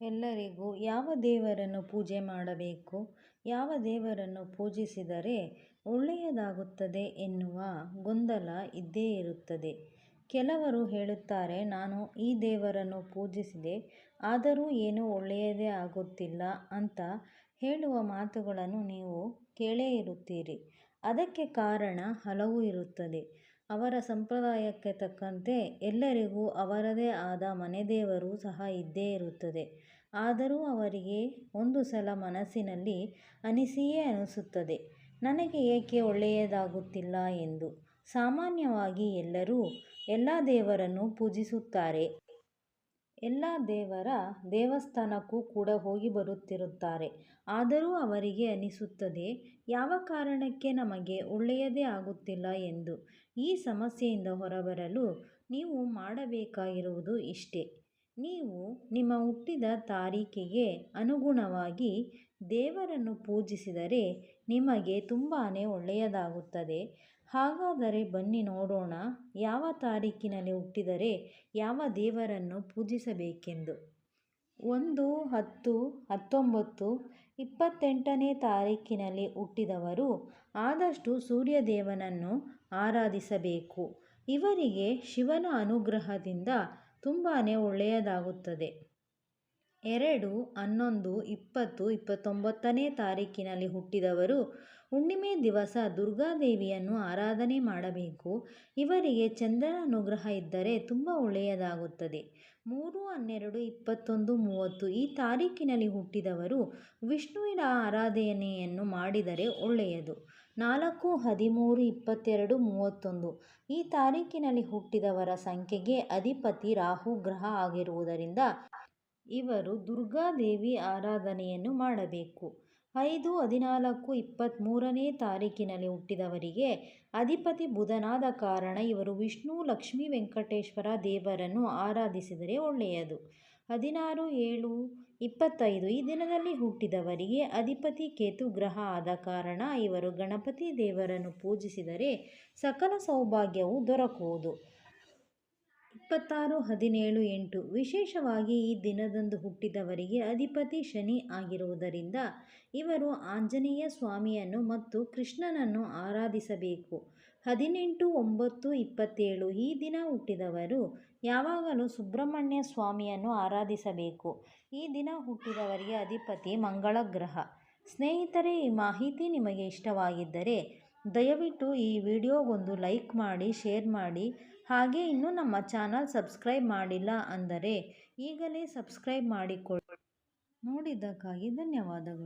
ಎಲ್ಲರಿಗೂ ಯಾವ ದೇವರನ್ನು ಪೂಜೆ ಮಾಡಬೇಕು, ಯಾವ ದೇವರನ್ನು ಪೂಜಿಸಿದರೆ ಒಳ್ಳೆಯದಾಗುತ್ತದೆ ಎನ್ನುವ ಗೊಂದಲ ಇದ್ದೇ ಇರುತ್ತದೆ. ಕೆಲವರು ಹೇಳುತ್ತಾರೆ, ನಾನು ಈ ದೇವರನ್ನು ಪೂಜಿಸಿದೆ, ಆದರೂ ಏನೂ ಒಳ್ಳೆಯದೇ ಆಗುತ್ತಿಲ್ಲ ಅಂತ ಹೇಳುವ ಮಾತುಗಳನ್ನು ನೀವು ಕೇಳೇ ಇರುತ್ತೀರಿ. ಅದಕ್ಕೆ ಕಾರಣ ಹಲವು ಇರುತ್ತದೆ. ಅವರ ಸಂಪ್ರದಾಯಕ್ಕೆ ತಕ್ಕಂತೆ ಎಲ್ಲರಿಗೂ ಅವರದೇ ಆದ ಮನೆದೇವರು ಸಹ ಇದ್ದೇ ಇರುತ್ತದೆ. ಆದರೂ ಅವರಿಗೆ ಒಂದು ಸಲ ಮನಸ್ಸಿನಲ್ಲಿ ಅನಿಸಿಯೇ ಅನಿಸುತ್ತದೆ. ನನಗೆ ಏಕೆ ಒಳ್ಳೆಯದಾಗುತ್ತಿಲ್ಲ ಎಂದು. ಸಾಮಾನ್ಯವಾಗಿ ಎಲ್ಲರೂ ಎಲ್ಲ ದೇವರನ್ನು ಪೂಜಿಸುತ್ತಾರೆ. ಎಲ್ಲ ದೇವರ ದೇವಸ್ಥಾನಕ್ಕೂ ಕೂಡ ಹೋಗಿ ಬರುತ್ತಿರುತ್ತಾರೆ. ಆದರೂ ಅವರಿಗೆ ಅನಿಸುತ್ತದೆ, ಯಾವ ಕಾರಣಕ್ಕೆ ನಮಗೆ ಒಳ್ಳೆಯದೇ ಆಗುತ್ತಿಲ್ಲ ಎಂದು. ಈ ಸಮಸ್ಯೆಯಿಂದ ಹೊರಬರಲು ನೀವು ಮಾಡಬೇಕಾಗಿರುವುದು ಇಷ್ಟೇ. ನೀವು ನಿಮ್ಮ ಹುಟ್ಟಿದ ತಾರೀಖಿಗೆ ಅನುಗುಣವಾಗಿ ದೇವರನ್ನು ಪೂಜಿಸಿದರೆ ನಿಮಗೆ ತುಂಬಾ ಒಳ್ಳೆಯದಾಗುತ್ತದೆ. ಹಾಗಾದರೆ ಬನ್ನಿ ನೋಡೋಣ, ಯಾವ ತಾರೀಕಿನಲ್ಲಿ ಹುಟ್ಟಿದರೆ ಯಾವ ದೇವರನ್ನು ಪೂಜಿಸಬೇಕೆಂದು. ಒಂದು ಹತ್ತು ಹತ್ತೊಂಬತ್ತು ಇಪ್ಪತ್ತೆಂಟನೇ ತಾರೀಕಿನಲ್ಲಿ ಹುಟ್ಟಿದವರು ಆದಷ್ಟು ಸೂರ್ಯದೇವನನ್ನು ಆರಾಧಿಸಬೇಕು. ಇವರಿಗೆ ಶಿವನ ಅನುಗ್ರಹದಿಂದ ತುಂಬಾ ಒಳ್ಳೆಯದಾಗುತ್ತದೆ. ಎರಡು ಹನ್ನೊಂದು ಇಪ್ಪತ್ತು ಇಪ್ಪತ್ತೊಂಬತ್ತನೇ ತಾರೀಕಿನಲ್ಲಿ ಹುಟ್ಟಿದವರು ಹುಣ್ಣಿಮೆ ದಿವಸ ದುರ್ಗಾದೇವಿಯನ್ನು ಆರಾಧನೆ ಮಾಡಬೇಕು. ಇವರಿಗೆ ಚಂದ್ರನ ಅನುಗ್ರಹ ಇದ್ದರೆ ತುಂಬ ಒಳ್ಳೆಯದಾಗುತ್ತದೆ. ಮೂರು, ಹನ್ನೆರಡು, ಇಪ್ಪತ್ತೊಂದು, ಮೂವತ್ತು ಈ ತಾರೀಕಿನಲ್ಲಿ ಹುಟ್ಟಿದವರು ವಿಷ್ಣುವಿನ ಆರಾಧನೆಯನ್ನು ಮಾಡಿದರೆ ಒಳ್ಳೆಯದು. ನಾಲ್ಕು, ಹದಿಮೂರು, ಇಪ್ಪತ್ತೆರಡು, ಮೂವತ್ತೊಂದು ಈ ತಾರೀಕಿನಲ್ಲಿ ಹುಟ್ಟಿದವರ ಸಂಖ್ಯೆಗೆ ಅಧಿಪತಿ ರಾಹು ಗ್ರಹ ಆಗಿರುವುದರಿಂದ ಇವರು ದುರ್ಗಾದೇವಿ ಆರಾಧನೆಯನ್ನು ಮಾಡಬೇಕು. ಐದು ಹದಿನಾಲ್ಕು ಇಪ್ಪತ್ತ್ಮೂರನೇ ತಾರೀಕಿನಲ್ಲಿ ಹುಟ್ಟಿದವರಿಗೆ ಅಧಿಪತಿ ಬುಧನಾದ ಕಾರಣ ಇವರು ವಿಷ್ಣು ಲಕ್ಷ್ಮೀ ವೆಂಕಟೇಶ್ವರ ದೇವರನ್ನು ಆರಾಧಿಸಿದರೆ ಒಳ್ಳೆಯದು. ಹದಿನಾರು ಏಳು ಇಪ್ಪತ್ತೈದು ಈ ದಿನದಲ್ಲಿ ಹುಟ್ಟಿದವರಿಗೆ ಅಧಿಪತಿ ಕೇತು ಗ್ರಹ ಆದ ಕಾರಣ ಇವರು ಗಣಪತಿ ದೇವರನ್ನು ಪೂಜಿಸಿದರೆ ಸಕಲ ಸೌಭಾಗ್ಯವು ದೊರಕುವುದು. ಇಪ್ಪತ್ತಾರು, ಹದಿನೇಳು, ಎಂಟು. ವಿಶೇಷವಾಗಿ ಈ ದಿನದಂದು ಹುಟ್ಟಿದವರಿಗೆ ಅಧಿಪತಿ ಶನಿ ಆಗಿರುವುದರಿಂದ ಇವರು ಆಂಜನೇಯ ಸ್ವಾಮಿಯನ್ನು ಮತ್ತು ಕೃಷ್ಣನನ್ನು ಆರಾಧಿಸಬೇಕು. ಹದಿನೆಂಟು, ಒಂಬತ್ತು, ಇಪ್ಪತ್ತೇಳು ಈ ದಿನ ಹುಟ್ಟಿದವರು ಯಾವಾಗಲೂ ಸುಬ್ರಹ್ಮಣ್ಯ ಸ್ವಾಮಿಯನ್ನು ಆರಾಧಿಸಬೇಕು. ಈ ದಿನ ಹುಟ್ಟಿದವರಿಗೆ ಅಧಿಪತಿ ಮಂಗಳ ಗ್ರಹ ಸ್ನೇಹಿತರೆ, ಈ ಮಾಹಿತಿ ನಿಮಗೆ ಇಷ್ಟವಾಗಿದ್ದರೆ ದಯವಿಟ್ಟು ಈ ವಿಡಿಯೋಗೊಂದು ಲೈಕ್ ಮಾಡಿ, ಶೇರ್ ಮಾಡಿ, ಹಾಗೆ ಇನ್ನೂ ನಮ್ಮ ಚಾನಲ್ ಸಬ್ಸ್ಕ್ರೈಬ್ ಮಾಡಿಲ್ಲ ಅಂದರೆ ಈಗಲೇ ಸಬ್ಸ್ಕ್ರೈಬ್ ಮಾಡಿಕೊಳ್ಳಿ ನೋಡಿದ್ದಕ್ಕಾಗಿ ಧನ್ಯವಾದಗಳು.